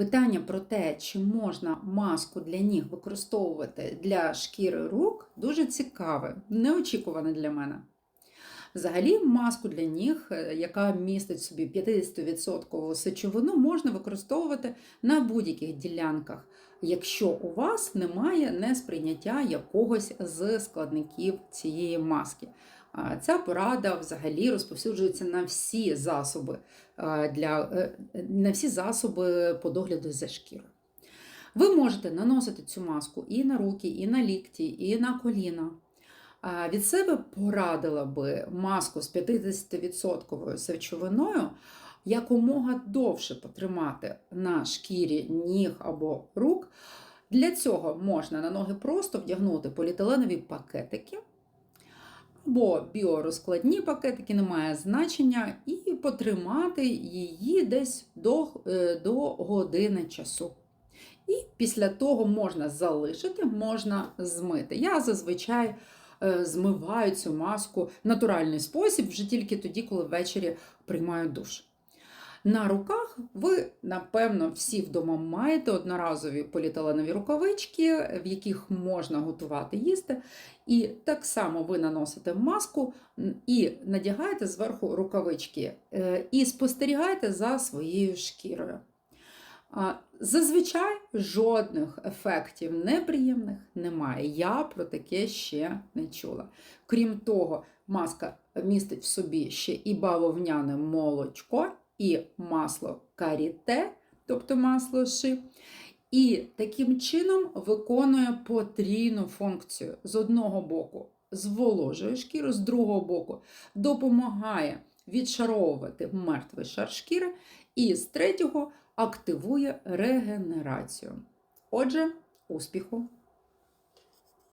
Питання про те, чи можна маску для ніг використовувати для шкіри рук, дуже цікаве, неочікуване для мене. Взагалі, маску для ніг, е, яка містить собі 50% сечовину, можна використовувати на будь-яких ділянках, якщо у вас немає несприйняття якогось з складників цієї маски. Ця порада взагалі розповсюджується на всі засоби для е, на всі засоби по догляду за шкірою. Ви можете наносити цю маску і на руки, і на лікті, і на коліна. Від себе порадила би маску з 50% сечовиною якомога довше потримати на шкірі ніг або рук. Для цього можна на ноги просто вдягнути поліетиленові пакетики або біорозкладні пакетики, немає значення, і потримати її десь до, е, до години часу. І після того можна залишити, можна змити. Я зазвичай е, змиваю цю маску в натуральний спосіб, вже тільки тоді, коли ввечері приймаю душ. На руках ви, напевно, всі вдома маєте одноразові поліетиленові рукавички, в яких можна готувати їсти. І так само ви наносите маску і надягаєте зверху рукавички е, і спостерігаєте за своєю шкірою. Зазвичай жодних ефектів неприємних немає. Я про таке ще не чула. Крім того, маска містить в собі ще і бавовняне молочко, і масло каріте, тобто масло ши. І таким чином виконує потрійну функцію. З одного боку зволожує шкіру, з другого боку допомагає відшаровувати мертвий шар шкіри, і з третього активує регенерацію. Отже, успіху!